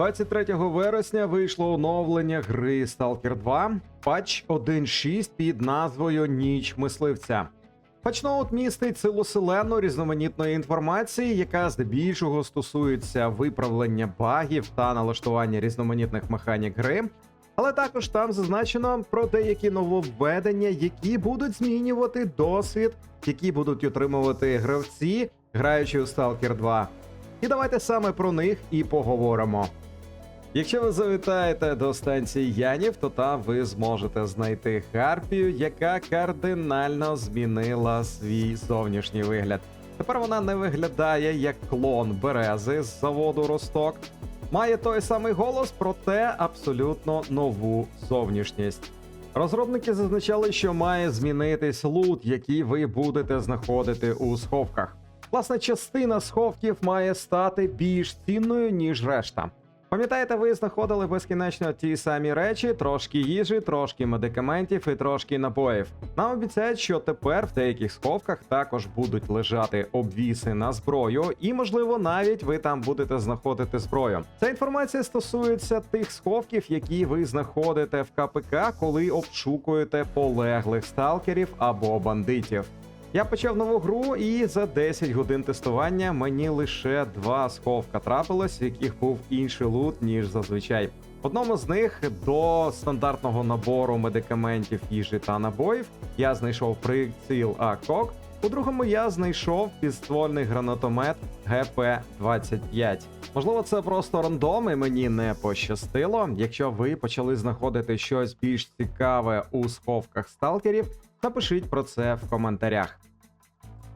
23 вересня вийшло оновлення гри Stalker 2, патч 1.6 під назвою Ніч мисливця. Патчноут містить силоселену різноманітної інформації, яка здебільшого стосується виправлення багів та налаштування різноманітних механік гри. Але також там зазначено про деякі нововведення, які будуть змінювати досвід, які будуть отримувати гравці, граючи у Stalker 2. І давайте саме про них і поговоримо. Якщо ви завітаєте до станції Янів, то там ви зможете знайти Харпію, яка кардинально змінила свій зовнішній вигляд. Тепер вона не виглядає як клон берези з заводу Росток. Має той самий голос, проте абсолютно нову зовнішність. Розробники зазначали, що має змінитись лут, який ви будете знаходити у сховках. Власне, частина сховків має стати більш цінною, ніж решта. Пам'ятаєте, ви знаходили безкінечно ті самі речі, трошки їжі, трошки медикаментів і трошки набоїв. Нам обіцяють, що тепер в деяких сховках також будуть лежати обвіси на зброю, і, можливо, навіть ви там будете знаходити зброю. Ця інформація стосується тих сховків, які ви знаходите в КПК, коли обшукуєте полеглих сталкерів або бандитів. Я почав нову гру, і за 10 годин тестування мені лише два сховка трапилось, в яких був інший лут, ніж зазвичай. В одному з них до стандартного набору медикаментів, їжі та набоїв я знайшов приціл АКОК. У другому я знайшов підствольний гранатомет ГП-25. Можливо, це просто рандом і мені не пощастило. Якщо ви почали знаходити щось більш цікаве у сховках сталкерів, напишіть про це в коментарях.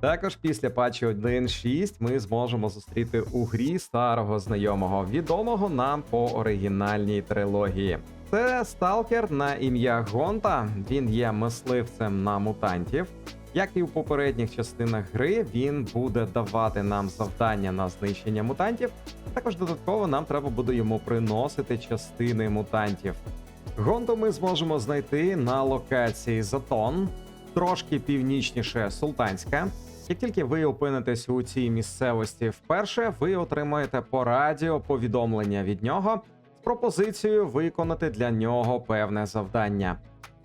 Також після патчу 1.6 ми зможемо зустріти у грі старого знайомого, відомого нам по оригінальній трилогії. Це сталкер на ім'я Гонта. Він є мисливцем на мутантів. Як і в попередніх частинах гри, він буде давати нам завдання на знищення мутантів. Також додатково нам треба буде йому приносити частини мутантів. Гонту ми зможемо знайти на локації Затон, трошки північніше Султанська. Як тільки ви опинитесь у цій місцевості вперше, ви отримаєте по радіо повідомлення від нього з пропозицією виконати для нього певне завдання.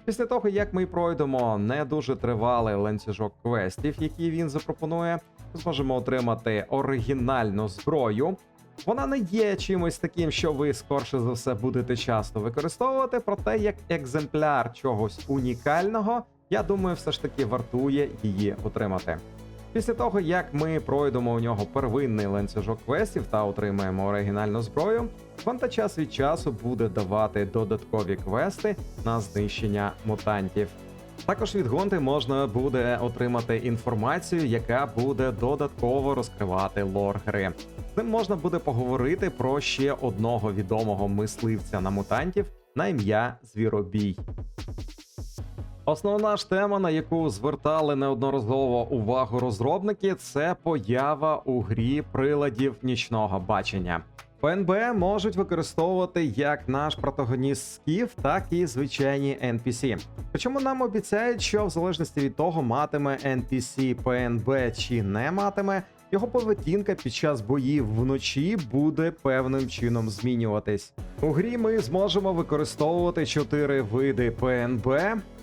Після того, як ми пройдемо не дуже тривалий ланцюжок квестів, які він запропонує, зможемо отримати оригінальну зброю. Вона не є чимось таким, що ви скорше за все будете часто використовувати, проте як екземпляр чогось унікального, я думаю, все ж таки вартує її отримати. Після того, як ми пройдемо у нього первинний ланцюжок квестів та отримаємо оригінальну зброю, Фанта час від часу буде давати додаткові квести на знищення мутантів. Також від Гонти можна буде отримати інформацію, яка буде додатково розкривати лор гри. З ним можна буде поговорити про ще одного відомого мисливця на мутантів на ім'я Звіробій. Основна ж тема, на яку звертали неодноразово увагу розробники, це поява у грі приладів нічного бачення. ПНБ можуть використовувати як наш протагоніст Скіф, так і звичайні NPC. Причому нам обіцяють, що в залежності від того, матиме NPC ПНБ чи не матиме, його поведінка під час боїв вночі буде певним чином змінюватись. У грі ми зможемо використовувати чотири види ПНБ.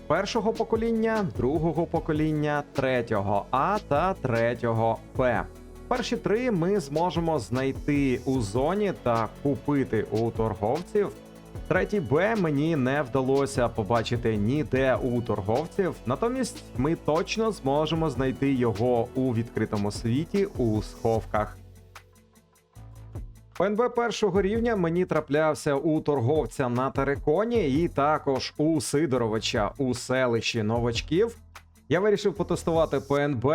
Першого покоління, другого покоління, третього А та третього Б. Перші три ми зможемо знайти у зоні та купити у торговців. Третій Б мені не вдалося побачити ніде у торговців, натомість ми точно зможемо знайти його у відкритому світі у сховках. ПНБ першого рівня мені траплявся у торговця на Тереконі і також у Сидоровича у селищі новачків. Я вирішив потестувати ПНБ.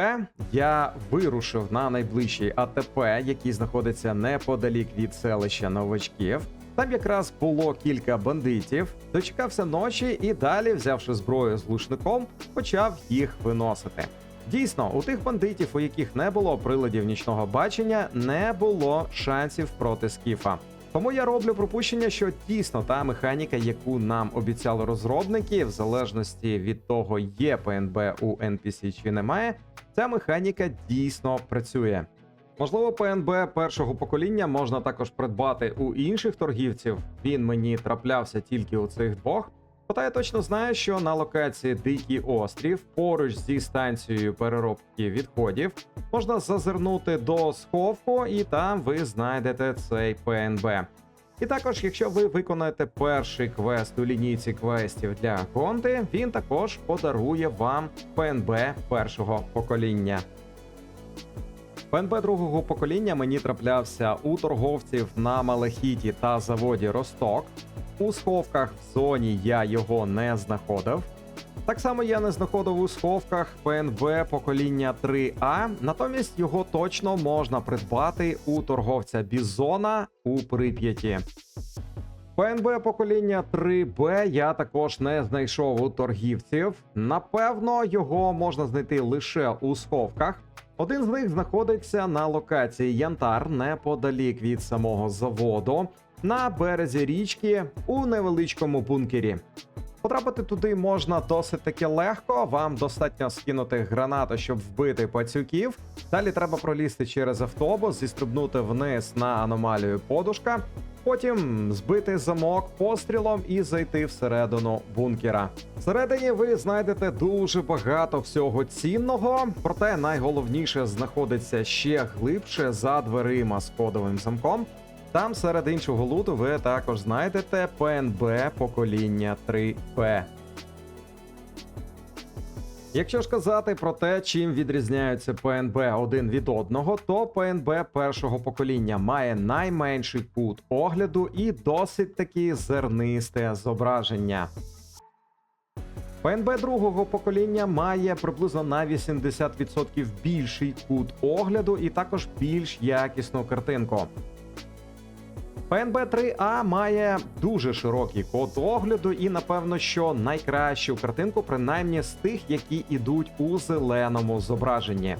Я вирушив на найближчий АТП, який знаходиться неподалік від селища новачків. Там якраз було кілька бандитів. Дочекався ночі і далі, взявши зброю з лушником, почав їх виносити. Дійсно, у тих бандитів, у яких не було приладів нічного бачення, не було шансів проти скіфа. Тому я роблю пропущення, що дійсно та механіка, яку нам обіцяли розробники, в залежності від того, є ПНБ у NPC чи немає, ця механіка дійсно працює. Можливо, ПНБ першого покоління можна також придбати у інших торгівців. Він мені траплявся тільки у цих двох. Проте я точно знаю, що на локації Дикий острів, поруч зі станцією переробки відходів, можна зазирнути до сховку, і там ви знайдете цей ПНБ. І також, якщо ви виконаєте перший квест у лінійці квестів для Гонти, він також подарує вам ПНБ першого покоління. ПНБ другого покоління мені траплявся у торговців на Малахіті та заводі Росток. У сховках в зоні я його не знаходив. Так само я не знаходив у сховках ПНБ покоління 3А, натомість його точно можна придбати у торговця Бізона у Прип'яті. ПНБ покоління 3Б я також не знайшов у торгівців. Напевно, його можна знайти лише у сховках. Один з них знаходиться на локації Янтар неподалік від самого заводу, на березі річки у невеличкому бункері. Потрапити туди можна досить таки легко. Вам достатньо скинути гранату, щоб вбити пацюків. Далі треба пролізти через автобус, зістрибнути вниз на аномалію подушка. Потім збити замок пострілом і зайти всередину бункера. Всередині ви знайдете дуже багато всього цінного, проте найголовніше знаходиться ще глибше за дверима з кодовим замком. Там серед іншого луту ви також знайдете ПНБ покоління 3П. Якщо ж казати про те, чим відрізняються ПНБ один від одного, то ПНБ першого покоління має найменший кут огляду і досить таки зернисте зображення. ПНБ другого покоління має приблизно на 80% більший кут огляду і також більш якісну картинку. ПНБ 3А має дуже широкий код огляду, і напевно, що найкращу картинку, принаймні з тих, які йдуть у зеленому зображенні.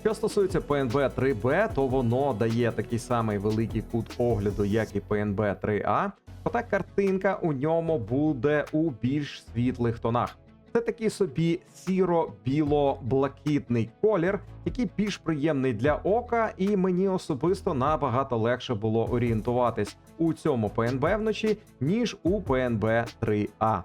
Що стосується PNB 3B, то воно дає такий самий великий кут огляду, як і PNB 3A, проте картинка у ньому буде у більш світлих тонах. Це такий собі сіро-біло-блакитний колір, який більш приємний для ока, і мені особисто набагато легше було орієнтуватись у цьому ПНБ вночі, ніж у ПНБ 3А.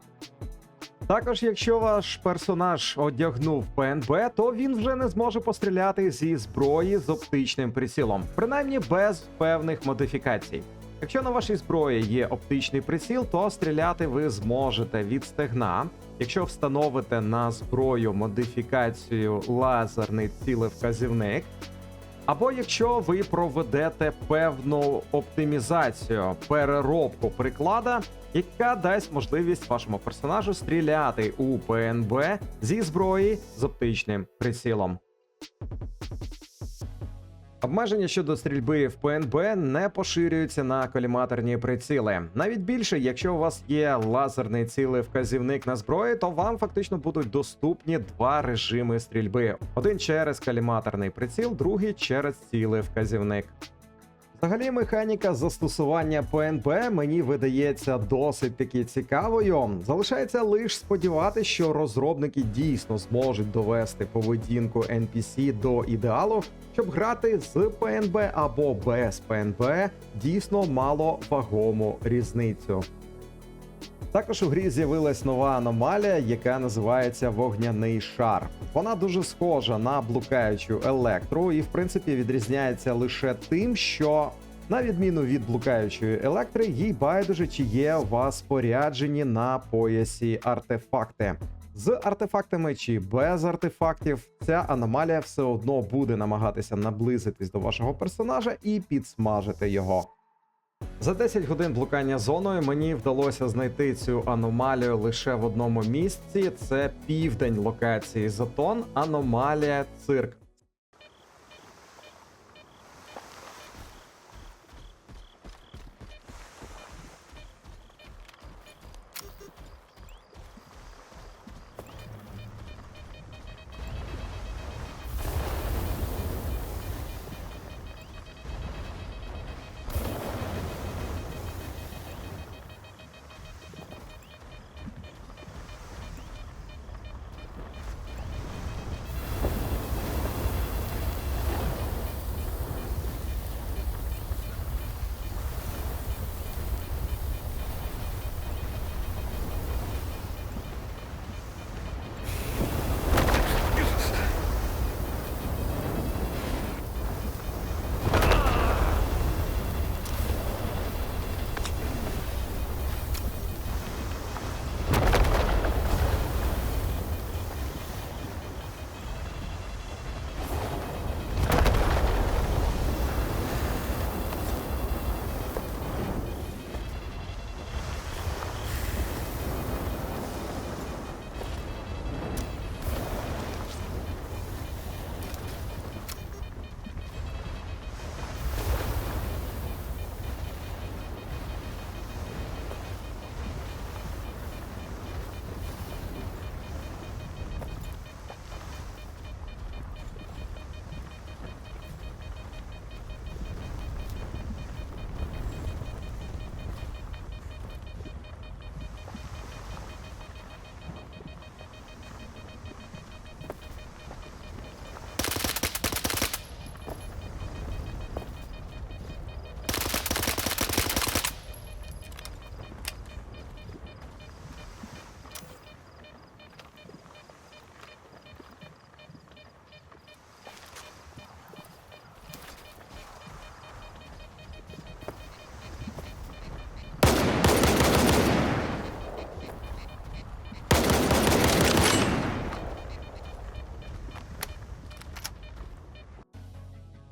Також, якщо ваш персонаж одягнув ПНБ, то він вже не зможе постріляти зі зброї з оптичним прицілом, принаймні без певних модифікацій. Якщо на вашій зброї є оптичний приціл, то стріляти ви зможете від стегна. Якщо встановите на зброю модифікацію лазерний цілевказівник, або якщо ви проведете певну оптимізацію, переробку приклада, яка дасть можливість вашому персонажу стріляти у ПНБ зі зброї з оптичним прицілом. Обмеження щодо стрільби в ПНБ не поширюються на коліматорні приціли. Навіть більше, якщо у вас є лазерний цілевказівник на зброї, то вам фактично будуть доступні два режими стрільби: один через коліматорний приціл, другий через цілевказівник. Взагалі, механіка застосування ПНБ мені видається досить таки цікавою. Залишається лише сподіватися, що розробники дійсно зможуть довести поведінку NPC до ідеалу, щоб грати з ПНБ або без ПНБ дійсно мало вагому різницю. Також у грі з'явилась нова аномалія, яка називається вогняний шар. Вона дуже схожа на блукаючу електру, і в принципі відрізняється лише тим, що на відміну від блукаючої електри, їй байдуже чи є у вас споряджені на поясі артефакти. З артефактами чи без артефактів, ця аномалія все одно буде намагатися наблизитись до вашого персонажа і підсмажити його. За 10 годин блукання зоною мені вдалося знайти цю аномалію лише в одному місці. Це південь локації Затон, аномалія цирк.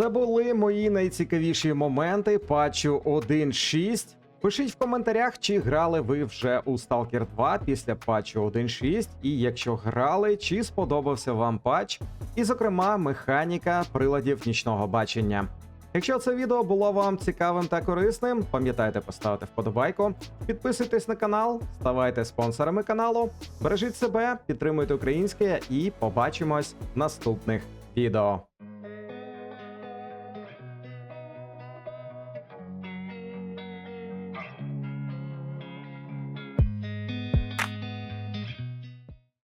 Це були мої найцікавіші моменти патчу 1.6. Пишіть в коментарях, чи грали ви вже у Stalker 2 після патчу 1.6, і якщо грали, чи сподобався вам патч, і, зокрема, механіка приладів нічного бачення. Якщо це відео було вам цікавим та корисним, пам'ятайте поставити вподобайку, підписуйтесь на канал, ставайте спонсорами каналу, бережіть себе, підтримуйте українське і побачимось в наступних відео.